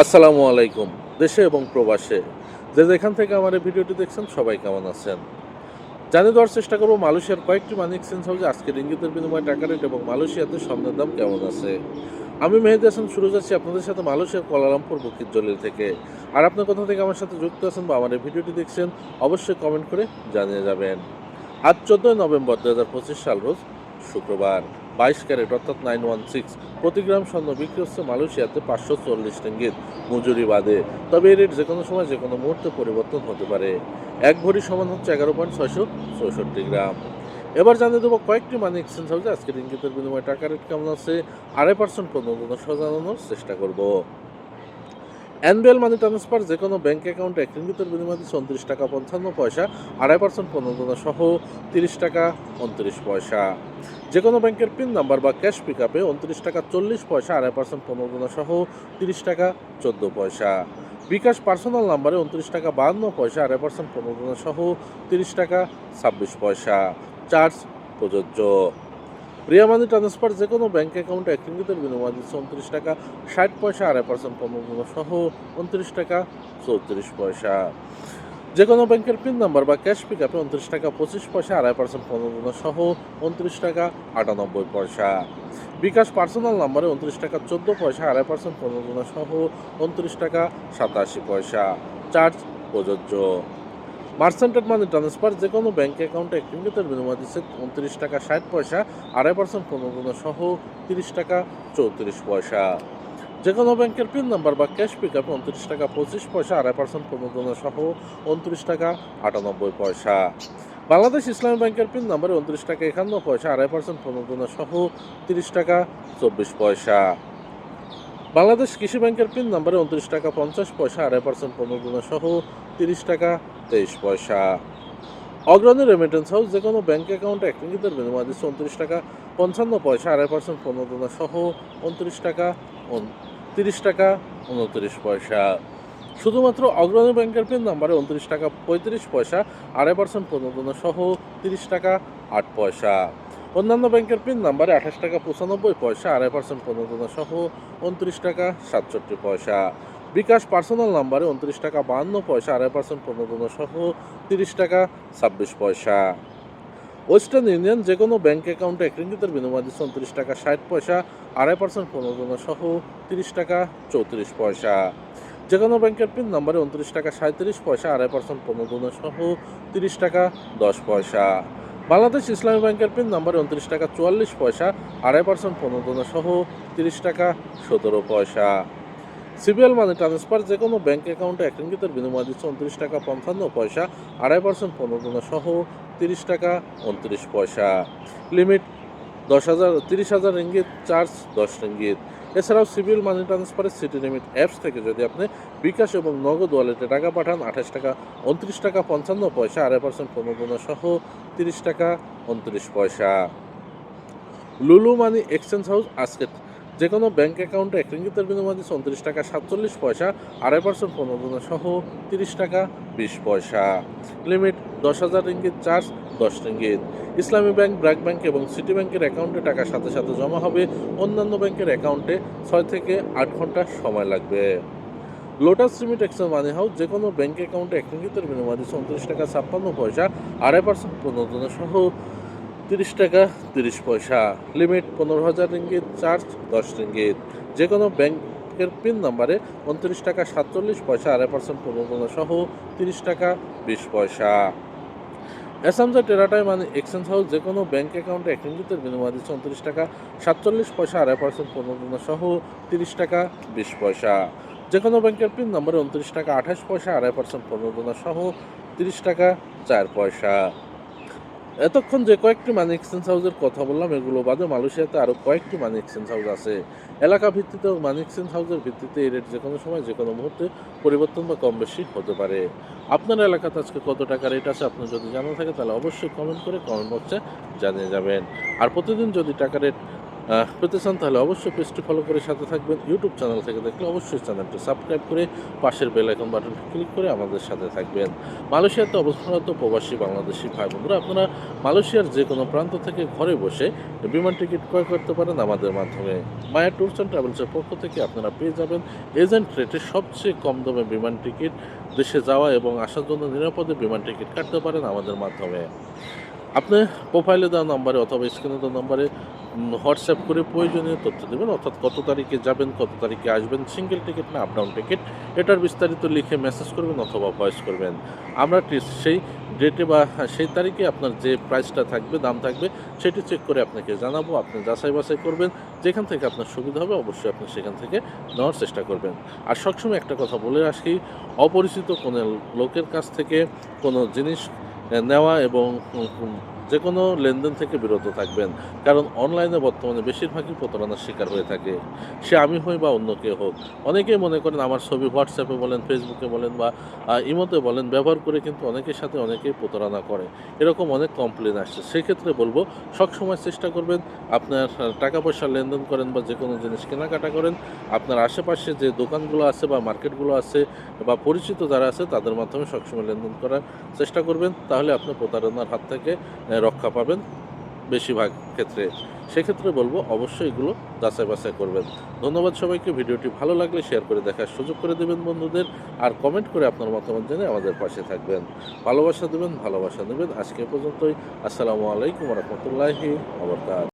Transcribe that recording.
আসসালামু আলাইকুম, দেশে এবং প্রবাসে। যে যেখান থেকে আমার এই ভিডিওটি দেখছেন, সবাই কেমন আছেন? জানিয়ে দেওয়ার চেষ্টা করব, মালয়েশিয়ার কয়েকটি মানি এক্সচেঞ্জ হাউসে আজকের ইঙ্গিতের বিনিময়ে টাকা রেট এবং মালয়েশিয়াতে স্বর্ণের দাম কেমন আছে? আমি মেহেদি হাসান, শুরু যাচ্ছি আপনাদের সাথে মালয়েশিয়ার কোয়ালালামপুর বুকির জলিল থেকে। আর আপনার কোথা থেকে আমার সাথে যুক্ত আছেন বা আমার এই ভিডিওটি দেখছেন, অবশ্যই কমেন্ট করে জানিয়ে যাবেন। আজ চোদ্দোই নভেম্বর দু হাজার পঁচিশ সাল রোজ শুক্রবার বাইশ ক্যারেট, অর্থাৎ নাইন ওয়ান সিক্স প্রতি গ্রাম স্বর্ণ বিক্রি হচ্ছে মালয়েশিয়াতে পাঁচশো চল্লিশ রিঙ্গিত মজুরি বাদে। তবে এই রেট যে কোনো সময় যে কোনো মুহূর্তে পরিবর্তন হতে পারে। এক ভরি সমান হচ্ছে এগারো পয়েন্ট ছয়শো চৌষট্টি গ্রাম। এবার জানিয়ে দেবো কয়েকটি মানি এক্সচেঞ্জ হাউসে আজকের ইঙ্গিতের বিনিময়ে টাকা রেট কেমন আছে, আড়াই পার্সেন্ট পর্যন্ত জানানোর চেষ্টা করব। এনবিএল মানি ট্রান্সফার যে কোনো ব্যাঙ্ক অ্যাকাউন্টে এক রিঙ্গিতের বিনিময়ে দিচ্ছে উনত্রিশ টাকা পঞ্চান্ন পয়সা, আড়াই পার্সেন্ট পণ্য সহ তিরিশ টাকা উনত্রিশ পয়সা। যে কোনো ব্যাংকের পিন নাম্বার বা ক্যাশ পিক আপে উনত্রিশ টাকা চল্লিশ পয়সা, আড়াই পার্সেন্ট পণ্য সহ তিরিশ টাকা চোদ্দ পয়সা। বিকাশ পার্সোনাল নাম্বারে উনত্রিশ টাকা বাহান্ন পয়সা, আড়াই পার্সেন্ট পণ্য সহ তিরিশ টাকা ছাব্বিশ পয়সা। চার্জ প্রযোজ্য। প্রিয়া মানি ট্রান্সফার যে কোনো ব্যাঙ্ক অ্যাকাউন্টে এক বিনিময় দিচ্ছে উনত্রিশ টাকা, ষাট পয়সা, আড়াই পার্সেন্ট পণ্য সহ উনত্রিশ টাকা, চৌত্রিশ পয়সা। যে কোনো ব্যাংকের পিন নাম্বার বা ক্যাশ পিক আপে উনত্রিশ টাকা, পঁচিশ পয়সা, আড়াই পার্সেন্ট পণ্য সহ উনত্রিশ টাকা, আটানব্বই পয়সা। বিকাশ পার্সোনাল নাম্বারে উনত্রিশ টাকা, চোদ্দ পয়সা, আড়াই পার্সেন্ট পণ্য সহ উনত্রিশ টাকা, সাতাশি পয়সা। চার্জ প্রযোজ্য। মার্সেন্টেড মানি ট্রান্সফার যে কোনো ব্যাঙ্ক অ্যাকাউন্টে এক রিঙ্গিতের বিনিময় দিচ্ছে উনত্রিশ টাকা ষাট পয়সা, আড়াই পার্সেন্ট পনেরো পণ্য সহ তিরিশ টাকা চৌত্রিশ পয়সা। যে কোনো ব্যাংকের পিন নাম্বার বা ক্যাশ পিক আপে উনত্রিশ টাকা পঁচিশ পয়সা, আড়াই পার্সেন্ট পণ্য সহ উনত্রিশ টাকা আটানব্বই পয়সা। বাংলাদেশ ইসলামী ব্যাংকের পিন নাম্বারে উনত্রিশ টাকা একান্ন পয়সা, আড়াই পার্সেন্ট পণ্য সহ তিরিশ টাকা চব্বিশ পয়সা। বাংলাদেশ কৃষি ব্যাংকের পিন নাম্বারে উনত্রিশ টাকা পঞ্চাশ পয়সা, আড়াই পার্সেন্ট পণ্য সহ তিরিশ টাকা, তেইশ পয়সা। অগ্রণী রেমিটেন্স হাউস যে কোনো ব্যাঙ্ক অ্যাকাউন্টে এক রিঙ্গিতের বিনিময় দিচ্ছে উনত্রিশ টাকা, পঞ্চান্ন পয়সা, আড়াই পার্সেন্ট পণ্য সহ উনত্রিশ টাকা তিরিশ টাকা, উনত্রিশ পয়সা। শুধুমাত্র অগ্রণী ব্যাংকের পিন নাম্বারে উনত্রিশ টাকা, পঁয়ত্রিশ পয়সা, আড়াই পার্সেন্ট পণ্য সহ তিরিশ টাকা, আট পয়সা। অন্যান্য ব্যাংকের পিন নাম্বারে আঠাশ টাকা, পঁচানব্বই পয়সা, আড়াই পার্সেন্ট পণ্য সহ উনত্রিশ টাকা, সাতষট্টি পয়সা। বিকাশ পার্সোনাল নাম্বারে উনত্রিশ টাকা বাহান্ন পয়সা, আড়াই পার্সেন্ট পণ্য সহ তিরিশ টাকা ছাব্বিশ পয়সা। ওয়েস্টার্ন ইউনিয়ন যে কোনো ব্যাঙ্ক অ্যাকাউন্টে এক রিঙ্গিতের বিনিময় দিচ্ছে উনত্রিশ টাকা ষাট পয়সা, আড়াই পার্সেন্ট পণ্য সহ তিরিশ টাকা চৌত্রিশ পয়সা। যে কোনো ব্যাংকের পিন নাম্বারে উনত্রিশ টাকা সাঁত্রিশ পয়সা, আড়াই পার্সেন্ট পণ্য সহ তিরিশ টাকা দশ পয়সা। বাংলাদেশ ইসলামী ব্যাংকের পিন নাম্বারে উনত্রিশ টাকা চুয়াল্লিশ পয়সা, আড়াই পার্সেন্ট পণ্য সহ তিরিশ টাকা সতেরো পয়সা। সিবিএল মানি ট্রান্সফার যে কোনো ব্যাংক অ্যাকাউন্টে এক রিঙ্গিতের বিনিময় দিচ্ছে উনত্রিশ টাকা পঞ্চান্ন পয়সা, আড়াই পার্সেন্ট পণ্য সহ তিরিশ টাকা উনত্রিশ পয়সা। লিমিট দশ হাজার, তিরিশ হাজার রিঙ্গিত চার্জ দশ রিঙ্গিত এছাড়াও সিভিল মানি ট্রান্সফারের সিটি লিমিট অ্যাপস থেকে যদি আপনি বিকাশ এবং নগদ ওয়ালেটে টাকা পাঠান, আঠাশ টাকা উনত্রিশ টাকা পঞ্চান্ন পয়সা, আড়াই পার্সেন্ট পণ্য সহ তিরিশ টাকা উনত্রিশ পয়সা। লুলু মানি এক্সচেঞ্জ হাউস আজকে যে কোনো ব্যাঙ্ক অ্যাকাউন্টে এক রিঙ্গিতের বিনিময় দিচ্ছে উনত্রিশ টাকা, সাতচল্লিশ পয়সা, আড়াই পার্সেন্ট পণ্য সহ তিরিশ টাকা, বিশ পয়সা। লিমিট, দশ হাজার রিঙ্গিত চার্জ, দশ ringgit. Islami bank, BRAC bank এবং সিটি ব্যাংকের অ্যাকাউন্টে টাকা সাথে সাথে জমা হবে। অন্যান্য ব্যাংকের অ্যাকাউন্টে ছয় থেকে আট ঘণ্টা সময় লাগবে। Lotus limit exchange money house যে কোনো ব্যাংক অ্যাকাউন্টে এক রিঙ্গিতের বিনিময় দিচ্ছে উনত্রিশ টাকা, ছাপ্পান্ন পয়সা, আড়াই পার্সেন্ট পণ্য সহ তিরিশ টাকা, তিরিশ পয়সা। লিমিট পনেরো হাজার রিঙ্গিত, চার্জ দশ রিঙ্গিত। যে কোনো ব্যাংকের পিন নাম্বারে উনত্রিশ টাকা, সাতচল্লিশ পয়সা, আড়াই পার্সেন্ট পণ্য সহ তিরিশ টাকা, বিশ পয়সা। অ্যাসামজা টেরাটাই মানে এক্সচেঞ্জ হাউস যে কোনো ব্যাঙ্ক অ্যাকাউন্টে এক রিঙ্গিতের বিনিময় দিচ্ছে উনত্রিশ টাকা, সাতচল্লিশ পয়সা, আড়াই পার্সেন্ট পণ্য সহ তিরিশ টাকা, বিশ পয়সা। যে কোনো ব্যাংকের পিন নাম্বারে উনত্রিশ টাকা, আঠাশ পয়সা, আড়াই পার্সেন্ট পণ্য সহ তিরিশ টাকা, চার পয়সা। এতক্ষণ যে কয়েকটি মানি এক্সচেঞ্জ হাউসের কথা বললাম, এগুলো বাদে মালয়েশিয়াতে আরও কয়েকটি মানি এক্সচেঞ্জ হাউস আছে। এলাকা ভিত্তিতে মানি এক্সচেঞ্জ হাউসের ভিত্তিতে এই রেট যে কোনো সময় যে কোনো মুহূর্তে পরিবর্তন বা কম বেশি হতে পারে। আপনার এলাকাতে আজকে কত টাকা রেট আছে আপনি যদি জানা থাকে, তাহলে অবশ্যই কমেন্ট করে কমেন্ট বক্সে জানিয়ে যাবেন। আর প্রতিদিন যদি টাকা রেট পেতে চান তাহলে অবশ্যই পেজটি ফলো করে সাথে থাকবেন। ইউটিউব চ্যানেল থেকে দেখলে অবশ্যই চ্যানেলটি সাবস্ক্রাইব করে পাশের বেল আইকন বাটনটি ক্লিক করে আমাদের সাথে থাকবেন। মালয়েশিয়াতে অবস্থানরত প্রবাসী বাংলাদেশি ভাই বন্ধুরা, আপনারা মালয়েশিয়ার যে কোনো প্রান্ত থেকে ঘরে বসে বিমান টিকিট ক্রয় করতে পারেন আমাদের মাধ্যমে। মায়া ট্যুরস অ্যান্ড ট্রাভেলসের পক্ষ থেকে আপনারা পেয়ে যাবেন এজেন্ট রেটে সবচেয়ে কম দামে বিমান টিকিট। দেশে যাওয়া এবং আসার জন্য নিরাপদে বিমান টিকিট কাটতে পারেন আমাদের মাধ্যমে। আপনি প্রোফাইলে দেওয়া নাম্বারে অথবা স্ক্রিনে দেওয়া নাম্বারে হোয়াটসঅ্যাপ করে প্রয়োজনীয় তথ্য দেবেন, অর্থাৎ কত তারিখে যাবেন, কত তারিখে আসবেন সিঙ্গেল টিকিট না আপ ডাউন টিকিট এটার বিস্তারিত লিখে মেসেজ করবেন অথবা ভয়েস করবেন। আমরা সেই ডেটে বা সেই তারিখে আপনার যে প্রাইসটা থাকবে, দাম থাকবে, সেটি চেক করে আপনাকে জানাব, আপনি যাচাই বাছাই করবেন, যেখান থেকে আপনার সুবিধা হবে অবশ্যই আপনি সেখান থেকে নেওয়ার চেষ্টা করবেন। আর সবসময় একটা কথা বলে আসি, অপরিচিত কোনো লোকের কাছ থেকে কোনো জিনিস নেওয়া এবং যে কোনো লেনদেন থেকে বিরত থাকবেন, কারণ অনলাইনে বর্তমানে বেশিরভাগই প্রতারণার শিকার হয়ে থাকে। সে আমি হই বা অন্য কেউ হোক। অনেকেই মনে করেন আমার ছবি হোয়াটসঅ্যাপে বলেন ফেসবুকে বলেন বা ইমোতে বলেন, ব্যবহার করে কিন্তু অনেকের সাথে অনেকেই প্রতারণা করে। এরকম অনেক কমপ্লেন আসছে। সেক্ষেত্রে বলব, সবসময় চেষ্টা করবেন আপনার টাকা পয়সা লেনদেন করেন বা যে কোনো জিনিস কেনাকাটা করেন। আপনার আশেপাশে যে দোকানগুলো আছে বা মার্কেটগুলো আছে বা পরিচিত যারা আছে, তাদের মাধ্যমে সবসময় লেনদেন করার চেষ্টা করবেন। তাহলে আপনি প্রতারণার হাত থেকে রক্ষা পাবেন বেশিরভাগ ক্ষেত্রে। সেক্ষেত্রে বলব অবশ্যই এগুলো যাচাই বাছাই করবেন। ধন্যবাদ সবাইকে। ভিডিওটি ভালো লাগলে শেয়ার করে দেখার সুযোগ করে দেবেন বন্ধুদের আর কমেন্ট করে আপনার মতামত জেনে আমাদের পাশে থাকবেন। ভালোবাসা দেবেন ভালোবাসা দেবেন আজকে পর্যন্তই। আসসালামু আলাইকুম রহমতুল্লাহি আবরকাত